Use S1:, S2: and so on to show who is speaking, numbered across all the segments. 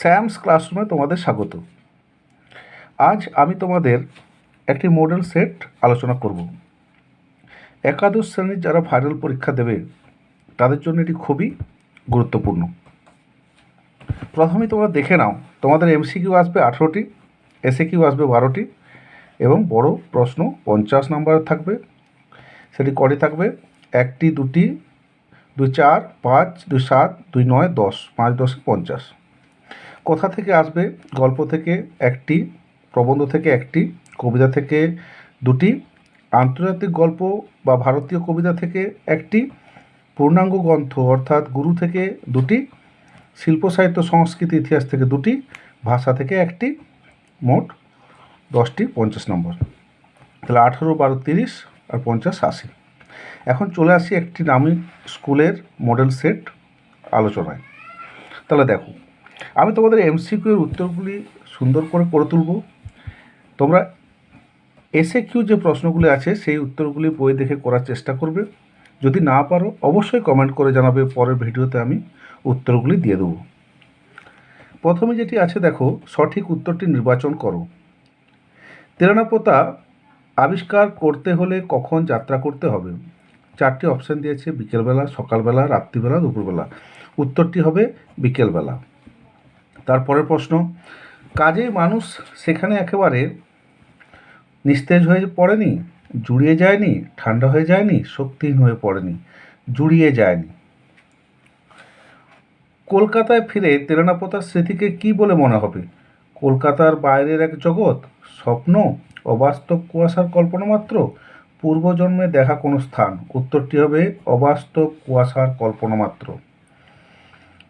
S1: Sam's ক্লাসরুমে তোমাদের স্বাগত। আজ আমি তোমাদের একটি মডেল সেট আলোচনা করব। একাদশ শ্রেণির যারা ফাইনাল পরীক্ষা দেবে, তাদের জন্য এটি খুবই গুরুত্বপূর্ণ। প্রথমে তোমরা দেখে নাও, তোমাদের এমসিকিউ আসবে আঠেরোটি এসএ কিউ আসবে বারোটি এবং বড় প্রশ্ন পঞ্চাশ নম্বরের থাকবে। সেটি কটি থাকবে? একটি, দুটি, দুই চার, পাঁচ, দুই সাত, দুই নয়, দশ, পাঁচ, দশ, পঞ্চাশ। কোথা থেকে আসবে? গল্প থেকে একটি, প্রবন্ধ থেকে একটি, কবিতা থেকে দুটি, আন্তর্জাতিক গল্প বা ভারতীয় কবিতা থেকে একটি, পূর্ণাঙ্গ গ্রন্থ অর্থাৎ গুরু থেকে দুটি, শিল্প, সাহিত্য, সংস্কৃতি, ইতিহাস থেকে দুটি, ভাষা থেকে একটি, মোট দশটি পঞ্চাশ নম্বর। তাহলে আঠেরো, বারো, তিরিশ আর পঞ্চাশ, আশি। এখন চলে আসি একটি নামি স্কুলের মডেল সেট আলোচনায়। তাহলে দেখো আমি তোমাদের এমসিকিউ এর উত্তরগুলি সুন্দর করে করে তুলব। তোমরা এসে কিউ যে প্রশ্নগুলি আছে, সেই উত্তরগুলি বই দেখে করার চেষ্টা করবে। যদি না পারো, অবশ্যই কমেন্ট করে জানাবে, পরের ভিডিওতে আমি উত্তরগুলি দিয়ে দেবো। প্রথমে যেটি আছে, দেখো, সঠিক উত্তরটি নির্বাচন করো। তেরানাপোতা আবিষ্কার করতে হলে কখন যাত্রা করতে হবে? চারটি অপশান দিয়েছে, বিকেলবেলা, সকালবেলা, রাত্রিবেলা, দুপুরবেলা। উত্তরটি হবে বিকেলবেলা। তারপরের প্রশ্ন কাজে মানুষ সেখানে একেবারে নিস্তেজ হয়ে পড়েনি, জুড়িয়ে যায়নি, ঠান্ডা হয়ে যায়নি, শক্তিহীন হয়ে পড়েনি, জুড়িয়ে যায়নি। কলকাতায় ফিরে তেরানাপোতার স্মৃতিকে কি বলে মনে হবে? কলকাতার বাইরের এক জগৎ, স্বপ্ন, অবাস্তব কুয়াশার কল্পনা মাত্র, পূর্বজন্মে দেখা কোনো স্থান, উত্তরটি হবে অবাস্তব কুয়াশার কল্পনা মাত্র।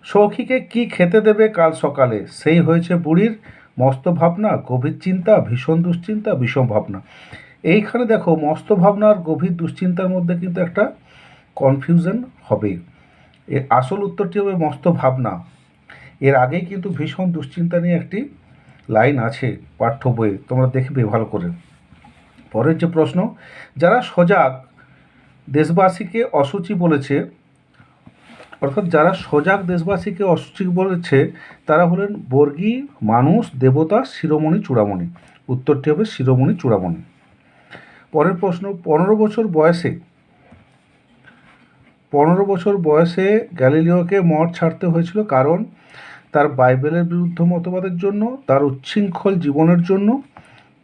S1: সৌখীকে কি খেতে দেবে কাল সকালে? সেই হয়েছে বুড়ির মস্ত ভাবনা, গভীর চিন্তা, ভীষণ দুশ্চিন্তা বিষম ভাবনা। এইখানে দেখো, মস্ত ভাবনা আর গভীর দুশ্চিন্তার মধ্যে কিন্তু একটা কনফিউশন হবে এর আসল উত্তরটি হবে মস্ত ভাবনা। এর আগেই কিন্তু ভীষণ দুশ্চিন্তা নিয়ে একটি লাইন আছে পাঠ্য বইয়ে, তোমরা দেখবে ভালো করে। পরের যে প্রশ্ন, যারা সজাগ দেশবাসীকে অসুচি বলেছে অর্থাৎ যারা সজাগ দেশবাসীকে অসুচি বলেছে, তারা হলেন বর্গী মানুষ, দেবতা, শিরোমণি, চূড়ামণি। উত্তরটি হবে শিরোমণি, চূড়ামণি। পরের প্রশ্ন, পনেরো বছর বয়সে, পনেরো বছর বয়সে গ্যালিলিওকে মঠ ছাড়তে হয়েছিল কারণ, তার বাইবেলের বিরুদ্ধ মতবাদের জন্য, তার উচ্ছৃঙ্খল জীবনের জন্য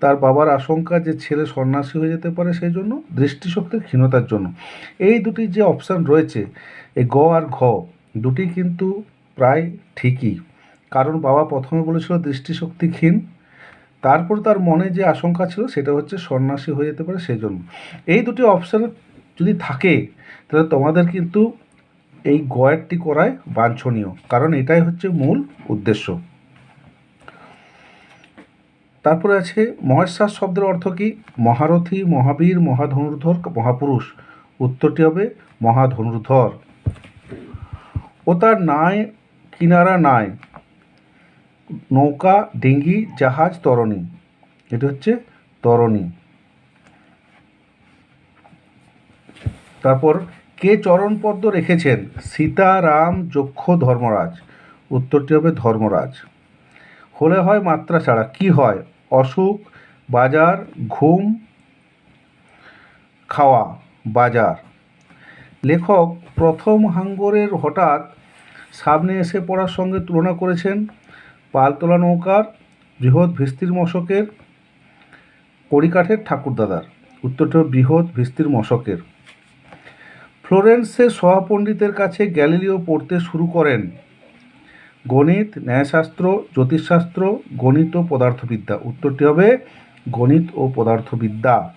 S1: তার বাবার আশঙ্কা যে ছেলে সন্ন্যাসী হয়ে যেতে পারে সেই জন্য, দৃষ্টিশক্তির ক্ষীণতার জন্য। এই দুটি যে অপশান রয়েছে এই গ আর ঘ, দুটি কিন্তু প্রায় ঠিকই। কারণ বাবা প্রথমে বলেছিল দৃষ্টিশক্তি ক্ষীণ, তারপর তার মনে যে আশঙ্কা ছিল সেটা হচ্ছে সন্ন্যাসী হয়ে যেতে পারে সেই জন্য। এই দুটি অপশান যদি থাকে, তাহলে তোমাদের কিন্তু এই গয়েরটি করায় বাঞ্ছনীয়। কারণ এটাই হচ্ছে মূল উদ্দেশ্য। তারপরে আছে মহেশ্বাস শব্দের অর্থ কি? মহারথী, মহাবীর, মহাধনুর্ধর, মহাপুরুষ। উত্তরটি হবে মহাধনুর্ধর। ও তার নায় কিনারা নায় নৌকা, ডিঙ্গি, জাহাজ, তরণী। এটা হচ্ছে তরণী। তারপর, কে চরণপদ্ম রেখেছেন? সীতা রাম যক্ষ ধর্মরাজ। উত্তরটি হবে ধর্মরাজ। হলে হয় মাত্রা ছাড়া। কি হয়? অসুখ, বাজার, ঘুম, খাওয়া, বাজার। লেখক প্রথম হাঙ্গরের হঠাৎ সামনে এসে পড়ার সঙ্গে তুলনা করেছেন পালতোলা নৌকার বৃহৎ ভিস্তির মশকের, কড়িকাঠের ঠাকুরদাদার। উত্তরটি বৃহৎ ভিস্তির মশকের। ফ্লোরেন্সের সহপণ্ডিতের কাছে গ্যালিলিও পড়তে শুরু করেন গণিত, ন্যায়শাস্ত্র, জ্যোতিষশাস্ত্র, গণিত ও পদার্থবিদ্যা। উত্তরটি হবে গণিত ও পদার্থবিদ্যা।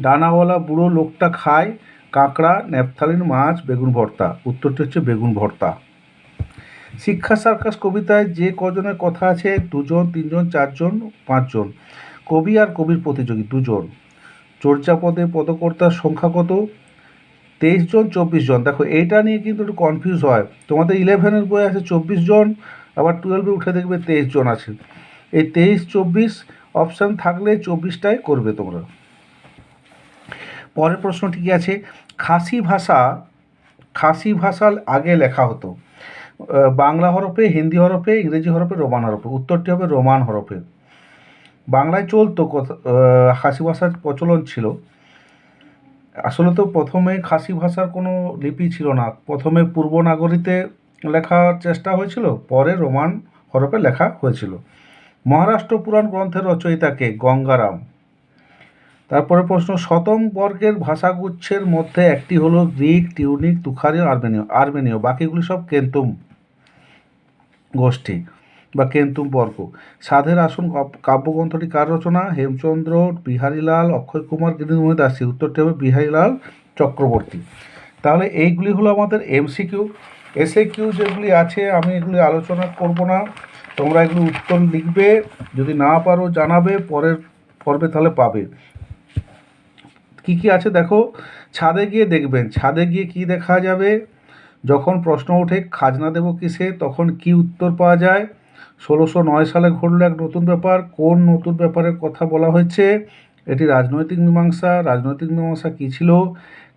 S1: ডানাওয়ালা বুড়ো লোকটা খায় কাঁকড়া, ন্যাপথালিন, মাছ, বেগুন ভর্তা। উত্তরটি হচ্ছে বেগুন ভর্তা। শিক্ষা সার্কাস কবিতায় যে কজনের কথা আছে, দুজন, তিনজন, চারজন, পাঁচজন। কবি আর কবির প্রতিযোগী দুজন। চর্যাপদে পদকর্তার সংখ্যা কত? তেইশ জন, চব্বিশ জন। দেখো এইটা নিয়ে কিন্তু একটু কনফিউজ হয়। তোমাদের ইলেভেনের বই আছে চব্বিশ জন, আবার টুয়েলভে উঠে দেখবে তেইশ জন আছে। এই তেইশ, চব্বিশ অপশান থাকলে চব্বিশটাই করবে তোমরা। পরের প্রশ্নটি কি আছে? খাসি ভাষা খাসি ভাষা আগে লেখা হতো। বাংলা হরফে, হিন্দি হরফে, ইংরেজি হরফে, রোমান হরফে। উত্তরটি হবে রোমান হরফে। বাংলায় চলতো কথা খাসি ভাষার প্রচলন ছিল। আসলে তো প্রথমে খাসি ভাষার কোনো লিপি ছিল না। প্রথমে পূর্ব নাগরীতে লেখার চেষ্টা হয়েছিল, পরে রোমান হরফে লেখা হয়েছিল। মহারাষ্ট্র পুরাণ গ্রন্থের রচয়িতাকে গঙ্গারাম। তারপরে প্রশ্ন, শতম বর্গের ভাষাগুচ্ছের মধ্যে একটি হলো গ্রিক, টিউনিক তুখারীয় আর্মেনীয় আর্মেনীয়, বাকিগুলি সব কেন্তুম গোষ্ঠী। বা কেন্তুম বর্গ। সাধের আসন কাব্যগ্রন্থটি কার রচনা? হেমচন্দ্র, বিহারীলাল, অক্ষয় কুমার গিরিমোহন দাসী। উত্তরটি হবে বিহারীলাল চক্রবর্তী। তাহলে এইগুলি হলো আমাদের এমসিকিউ এসএ কিউ যেগুলি আছে, আমি এগুলি আলোচনা করব না। তোমরা এগুলি উত্তর লিখবে, যদি না পারো জানাবে, পরের পর্বে তাহলে পাবে। কি কি আছে দেখো? ছাদে গিয়ে দেখবেন, ছাদে গিয়ে কি দেখা যাবে? যখন প্রশ্ন ওঠে, খাজনা দেব কিসে? তখন কি উত্তর পাওয়া যায়? ষোলোশো নয় সালে ঘটল এক নতুন ব্যাপার। কোন নতুন ব্যাপারের কথা বলা হয়েছে? এটি রাজনৈতিক মীমাংসা। রাজনৈতিক মীমাংসা কী ছিল?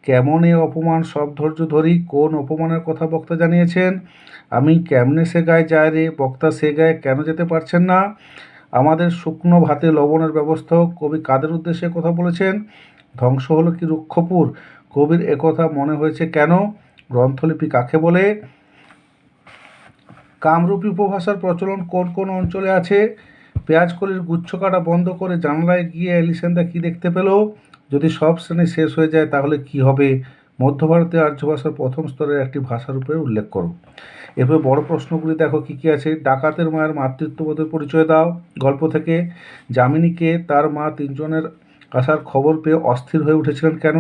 S1: কেমন এ অপমান? সব ধৈর্য ধরি কোন অপমানের কথা বক্তা জানিয়েছেন? আমি কেমনে সে গায়ে যায় রে? বক্তা সে গায়ে কেন যেতে পারছেন না? আমাদের শুকনো ভাতে লবণের ব্যবস্থা কবি কাদের উদ্দেশ্যে কথা বলেছেন? ধ্বংস হলো কি রুক্ষপুর? কবির একথা মনে হয়েছে কেন? গ্রন্থলিপি কাকে বলে? কামরূপী উপভাষার প্রচলন কোন কোন অঞ্চলে আছে? পেঁয়াজকলির গুচ্ছ কাটা বন্ধ করে জানলায় গিয়ে এলিসেন্দা কি দেখতে পেল? যদি সব শ্রেণি শেষ হয়ে যায়, তাহলে কি হবে? মধ্য ভারতে আর্য ভাষার প্রথম স্তরের একটি ভাষারূপে উল্লেখ করো। এরপরে বড় প্রশ্নগুলি দেখো, কি কি আছে? ডাকাতের মায়ের মাতৃত্ববোধের পরিচয় দাও গল্প থেকে। যামিনীকে তার মা তিনজনের আসার খবর পেয়ে অস্থির হয়ে উঠেছিলেন কেন?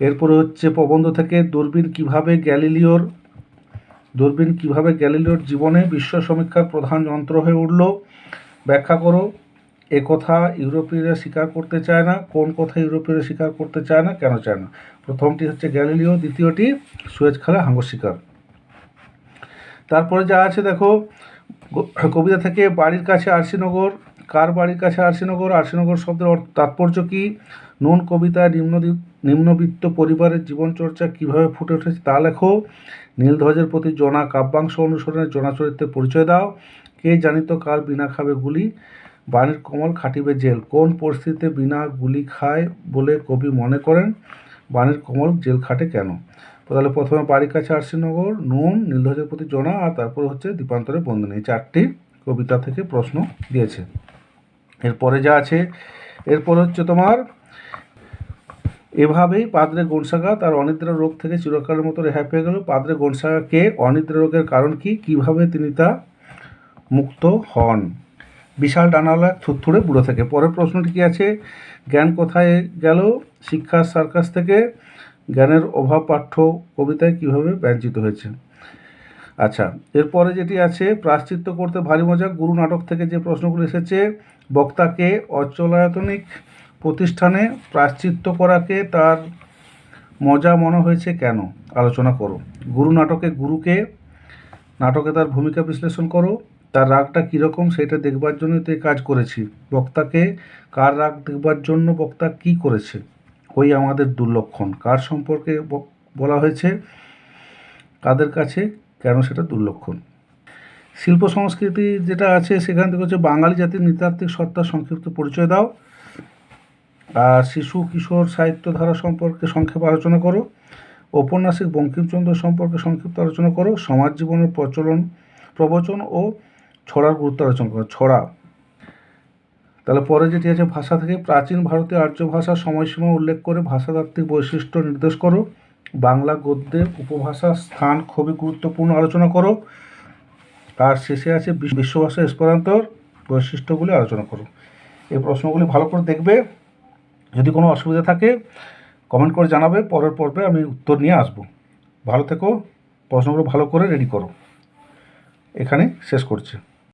S1: এরপরে হচ্ছে প্রবন্ধ থেকে, দূরবীন কীভাবে গ্যালিলিওর দূরবীন কীভাবে গ্যালিলিওর জীবনে বিশ্ব সমীক্ষার প্রধান যন্ত্র হয়ে উঠল? ব্যাখ্যা করো। এ কথা ইউরোপীয়রা স্বীকার করতে চায় না। কোন কথা ইউরোপীয়রা স্বীকার করতে চায় না, কেন চায় না? প্রথমটি হচ্ছে গ্যালিলিও, দ্বিতীয়টি সুয়েজ খালা হাঙ্গর শিকার। তারপরে যা আছে দেখো, কবিতা থেকে বাড়ির কাছে আরশিনগর কার বাড়ির কাছে আরশিনগর আরশিনগর শব্দের তাৎপর্য কী? নুন কবিতায় নিম্ন নিম্নবিত্ত পরিবারের জীবনচর্চা কীভাবে ফুটে উঠেছে তা লেখো। নীলধ্বজের প্রতি জনা কাব্যাংশ অনুসরণে জনা চরিত্রের পরিচয় দাও। কে জানিত কাল বিনা খাবে গুলি? বাণীর কমল খাটিবে জেল। কোন পরিস্থিতিতে বিনা গুলি খায় বলে কবি মনে করেন? বাণীর কমল জেল খাটে কেন? তাহলে প্রথমে বাড়ির কাছে আরশিনগর নুন নীলধ্বজের প্রতি জনা, আর তারপর হচ্ছে দীপান্তরে বন্ধনী চারটি কবিতা থেকে প্রশ্ন দিয়েছে। এরপরে যা আছে, এরপর হচ্ছে তোমার এভাবেই পাদ্রে গনসাগা তার অনিদ্রা রোগ থেকে চিরকালের মতো রেহাই পেয়ে গেল। পাদ্রে গনসাগাকে অনিদ্রা রোগের কারণ কি? কীভাবে তিনি তা মুক্ত হন? বিশাল ডানালা থুরথুরে বুড়ো থেকে। পরের প্রশ্নটি কি আছে? জ্ঞান কোথায় গেল? শিক্ষার সার্কাস থেকে। জ্ঞানের অভাব পাঠ্য কবিতায় কীভাবে ব্যঞ্চিত হয়েছে? আচ্ছা এরপরে যেটি আছে প্রাশ্চিত্য করতে ভারী মজা। গুরু নাটক থেকে যে প্রশ্নগুলো এসেছে, বক্তাকে অচলায়তনিক প্রতিষ্ঠানে প্রাশ্চিত্য করাকে তার মজা মনে হয়েছে কেন? আলোচনা করো। গুরু নাটকে গুরুকে, নাটকে তার ভূমিকা বিশ্লেষণ করো। তার রাগটা কীরকম সেটা দেখবার জন্যই তো কাজ করেছি। বক্তাকে কার রাগ দেখবার জন্য বক্তা কি করেছে? ওই আমাদের দুর্লক্ষণ। কার সম্পর্কে বলা হয়েছে? কাদের কাছে? কেন সেটা দুর্লক্ষণ? শিল্প সংস্কৃতি যেটা আছে সেখান থেকে হচ্ছে বাঙালি জাতির নৃতাত্ত্বিক সত্তার সংক্ষিপ্ত পরিচয় দাও। শিশু, কিশোর সাহিত্য ধারা সম্পর্কে সংক্ষেপে আলোচনা করো। ঔপন্যাসিক বঙ্কিমচন্দ্র সম্পর্কে সংক্ষিপ্ত আলোচনা করো। সমাজ জীবনের প্রচলন, প্রবচন ও ছড়ার গুরুত্ব আলোচনা করো। ছড়া। তাহলে পরে যেটি আছে ভাষা থেকে, প্রাচীন ভারতীয় আর্য ভাষার সময়সীমা উল্লেখ করে ভাষাতাত্ত্বিক বৈশিষ্ট্য নির্দেশ করো। বাংলা গদ্যে উপভাষার স্থান খুবই গুরুত্বপূর্ণ আলোচনা করো। আর শেষে আছে বিশ্বভাষা এসপারান্তর বৈশিষ্ট্যগুলি আলোচনা করো। এই প্রশ্নগুলি ভালো করে দেখবে। যদি কোনো অসুবিধা থাকে কমেন্ট করে জানাবে, পরের পর্বে আমি উত্তর নিয়ে আসব। ভালো থেকো প্রশ্নগুলো ভালো করে রেডি করো। এখানে শেষ করছি।